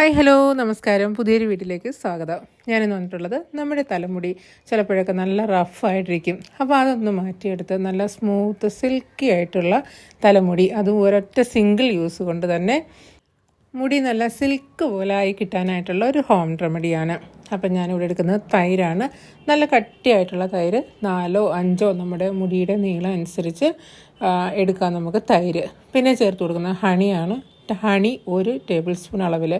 Hi hello നമസ്കാരം. പുതിയൊരു വീട്ടിലേക്ക് സ്വാഗതം. ഞാനിന്ന് വന്നിട്ടുള്ളത് നമ്മുടെ തലമുടി ചിലപ്പോഴൊക്കെ നല്ല റഫായിട്ടിരിക്കും അപ്പോൾ അതൊന്ന് മാറ്റിയെടുത്ത് നല്ല സ്മൂത്ത് സിൽക്കി ആയിട്ടുള്ള തലമുടി അതും ഒരൊറ്റ സിംഗിൾ യൂസ് കൊണ്ട് തന്നെ മുടി നല്ല സിൽക്ക് പോലെ ആയി കിട്ടാനായിട്ടുള്ള ഒരു ഹോം റെമഡിയാണ് അപ്പം ഞാനിവിടെ എടുക്കുന്നത് തൈരാണ്. നല്ല കട്ടിയായിട്ടുള്ള തൈര് നാലോ അഞ്ചോ നമ്മുടെ മുടിയുടെ നീളം അനുസരിച്ച് എടുക്കാം നമുക്ക് തൈര്. പിന്നെ ചേർത്ത് കൊടുക്കുന്നത് ഹണിയാണ് ഹണി ഒരു ടേബിൾ സ്പൂൺ അളവിൽ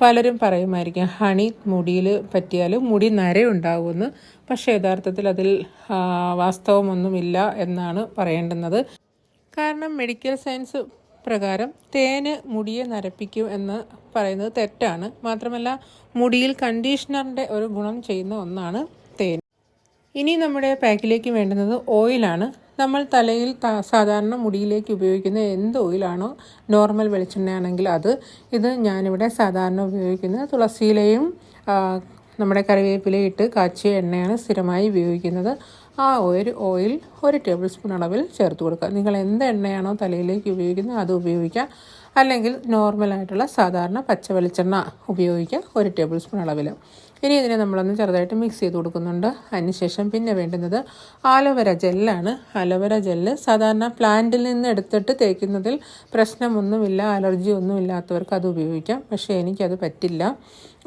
പലരും പറയുമായിരിക്കും ഹണി മുടിയിൽ പറ്റിയാൽ മുടി നരയുണ്ടാകുമെന്ന് പക്ഷേ യഥാർത്ഥത്തിൽ അതിൽ വാസ്തവമൊന്നുമില്ല എന്നാണ് പറയേണ്ടുന്നത്. കാരണം മെഡിക്കൽ സയൻസ് പ്രകാരം തേന് മുടിയെ നരപ്പിക്കും എന്ന് പറയുന്നത് തെറ്റാണ്. മാത്രമല്ല മുടിയിൽ കണ്ടീഷണറിന്റെ ഒരു ഗുണം ചെയ്യുന്ന ഒന്നാണ് തേൻ. ഇനി നമ്മുടെ പാക്കിലേക്ക് വേണ്ടുന്നത് ഓയിലാണ് നമ്മൾ തലയിൽ സാധാരണ മുടിയിലേക്ക് ഉപയോഗിക്കുന്ന എന്ത് ഓയിലാണോ നോർമൽ വെളിച്ചെണ്ണയാണെങ്കിൽ അത്. ഇത് ഞാനിവിടെ സാധാരണ ഉപയോഗിക്കുന്നത് തുളസിയിലയും നമ്മുടെ കറിവേപ്പിലയിട്ട് കാച്ചിയ എണ്ണയാണ് സ്ഥിരമായി ഉപയോഗിക്കുന്നത്. ആ ഒരു ഓയിൽ ഒരു ടേബിൾ സ്പൂൺ അളവിൽ ചേർത്ത് കൊടുക്കുക. നിങ്ങൾ എന്ത് എണ്ണയാണോ തലയിലേക്ക് ഉപയോഗിക്കുന്നത് അത് ഉപയോഗിക്കുക. അല്ലെങ്കിൽ നോർമലായിട്ടുള്ള സാധാരണ പച്ച വെളിച്ചെണ്ണ ഉപയോഗിക്കുക ഒരു ടേബിൾ സ്പൂൺ അളവിൽ. ഇനി ഇതിനെ നമ്മളൊന്ന് ചെറുതായിട്ട് മിക്സ് ചെയ്ത് കൊടുക്കുന്നുണ്ട്. അതിനുശേഷം പിന്നെ വേണ്ടുന്നത് ആലോവേര ജെല്ലാണ് ആലോവേര ജെല്ല് സാധാരണ പ്ലാന്റിൽ നിന്ന് എടുത്തിട്ട് തേക്കുന്നതിൽ പ്രശ്നമൊന്നുമില്ല അലർജി ഒന്നും ഇല്ലാത്തവർക്ക് അത് ഉപയോഗിക്കാം. പക്ഷേ എനിക്കത് പറ്റില്ല.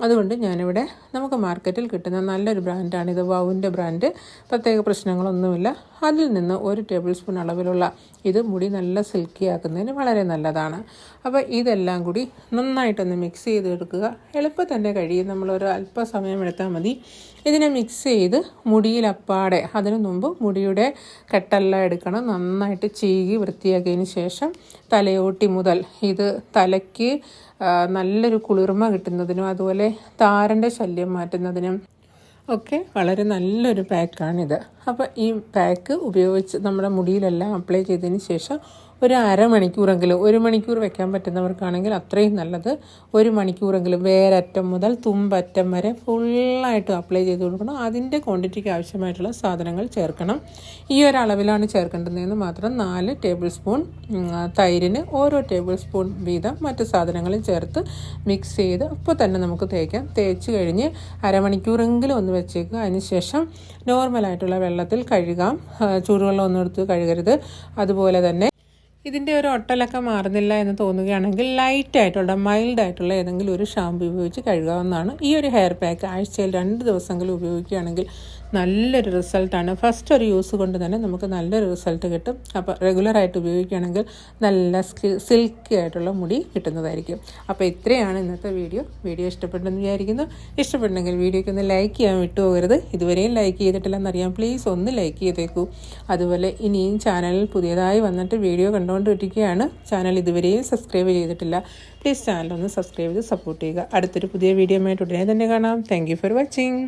അതുകൊണ്ട് ഞാനിവിടെ നമുക്ക് മാർക്കറ്റിൽ കിട്ടുന്ന നല്ലൊരു ബ്രാൻഡാണ് ഇത് വൗവിന്റെ ബ്രാൻഡ് പ്രത്യേക പ്രശ്നങ്ങളൊന്നുമില്ല. അതിൽ നിന്ന് ഒരു ടേബിൾ സ്പൂൺ അളവിലുള്ള ഇത് മുടി നല്ല സിൽക്കി ആക്കുന്നതിന് വളരെ നല്ലതാണ്. അപ്പോൾ ഇതെല്ലാം കൂടി നന്നായിട്ടൊന്ന് മിക്സ് ചെയ്തെടുക്കുക. എളുപ്പം തന്നെ കഴിയും. നമ്മളൊരു അല്പസമയം എടുത്താൽ മതി. ഇതിനെ മിക്സ് ചെയ്ത് മുടിയിലപ്പാടെ അതിനു മുമ്പ് മുടിയുടെ കെട്ടെല്ലാം എടുക്കണം. നന്നായിട്ട് ചീകി വൃത്തിയാക്കിയതിന് ശേഷം തലയോട്ടി മുതൽ ഇത് തലയ്ക്ക് നല്ലൊരു കുളിർമ കിട്ടുന്നതിനും അതുപോലെ താരന്റെ ശല്യം മാറ്റുന്നതിനും ഒക്കെ വളരെ നല്ലൊരു പാക്കാണിത് അപ്പോൾ ഈ പാക്ക് ഉപയോഗിച്ച് നമ്മുടെ മുടിയിലെല്ലാം അപ്ലൈ ചെയ്തതിന് ശേഷം ഒരു അരമണിക്കൂറെങ്കിലും ഒരു മണിക്കൂർ വെക്കാൻ പറ്റുന്നവർക്കാണെങ്കിൽ അത്രയും നല്ലത് ഒരു മണിക്കൂറെങ്കിലും വേരറ്റം മുതൽ തുമ്പറ്റം വരെ ഫുള്ളായിട്ട് അപ്ലൈ ചെയ്ത് കൊടുക്കണം. അതിന്റെ ക്വാണ്ടിറ്റിക്ക് ആവശ്യമായിട്ടുള്ള സാധനങ്ങൾ ചേർക്കണം. ഈ ഒരു അളവിലാണ് ചേർക്കേണ്ടതെന്ന് മാത്രം നാല് ടേബിൾ സ്പൂൺ തൈരിന് ഓരോ ടേബിൾ സ്പൂൺ വീതം മറ്റ് സാധനങ്ങളും ചേർത്ത് മിക്സ് ചെയ്ത് അപ്പോൾ തന്നെ നമുക്ക് തേക്കാം. തേച്ച് കഴിഞ്ഞ് അരമണിക്കൂറെങ്കിലും ഒന്ന് വെച്ചേക്കുക. അതിന് ശേഷം നോർമലായിട്ടുള്ള വെള്ളത്തിൽ കഴുകാം. ചൂടുവെള്ളം ഒന്നും എടുത്ത് കഴുകരുത്. അതുപോലെ തന്നെ ഇതിന്റെ ഒരു ഒട്ടലൊക്കെ മാറുന്നില്ല എന്ന് തോന്നുകയാണെങ്കിൽ ലൈറ്റ് ആയിട്ടുള്ള മൈൽഡ് ആയിട്ടുള്ള ഏതെങ്കിലും ഒരു ഷാമ്പു ഉപയോഗിച്ച് കഴുകാവുന്നതാണ്. ഈ ഒരു ഹെയർ പാക്ക് ആഴ്ചയിൽ രണ്ട് ദിവസങ്ങളിൽ ഉപയോഗിക്കുകയാണെങ്കിൽ നല്ലൊരു റിസൾട്ടാണ് ഫസ്റ്റ് ഒരു യൂസ് കൊണ്ട് തന്നെ നമുക്ക് നല്ലൊരു റിസൾട്ട് കിട്ടും. അപ്പോൾ റെഗുലറായിട്ട് ഉപയോഗിക്കുകയാണെങ്കിൽ നല്ല സിൽക്കി ആയിട്ടുള്ള മുടി കിട്ടുന്നതായിരിക്കും. അപ്പോൾ ഇത്രയാണ് ഇന്നത്തെ വീഡിയോ വീഡിയോ ഇഷ്ടപ്പെട്ടെന്ന് വിചാരിക്കുന്നു. ഇഷ്ടപ്പെട്ടെങ്കിൽ വീഡിയോയ്ക്ക് ഒന്ന് ലൈക്ക് ചെയ്യാൻ വിട്ടുപോകരുത്. ഇതുവരെയും ലൈക്ക് ചെയ്തിട്ടില്ലെന്നറിയാം. പ്ലീസ് ഒന്ന് ലൈക്ക് ചെയ്തേക്കൂ. അതുപോലെ ഇനിയും ചാനലിൽ പുതിയതായി വന്നിട്ട് വീഡിയോ കണ്ടുകൊണ്ടിരിക്കുകയാണ്. ചാനൽ ഇതുവരെയും സബ്സ്ക്രൈബ് ചെയ്തിട്ടില്ല. പ്ലീസ് ചാനൽ ഒന്ന് സബ്സ്ക്രൈബ് ചെയ്ത് സപ്പോർട്ട് ചെയ്യുക. അടുത്തൊരു പുതിയ വീഡിയോ ആയിട്ട് ഉടനെ തന്നെ കാണാം. Thank for watching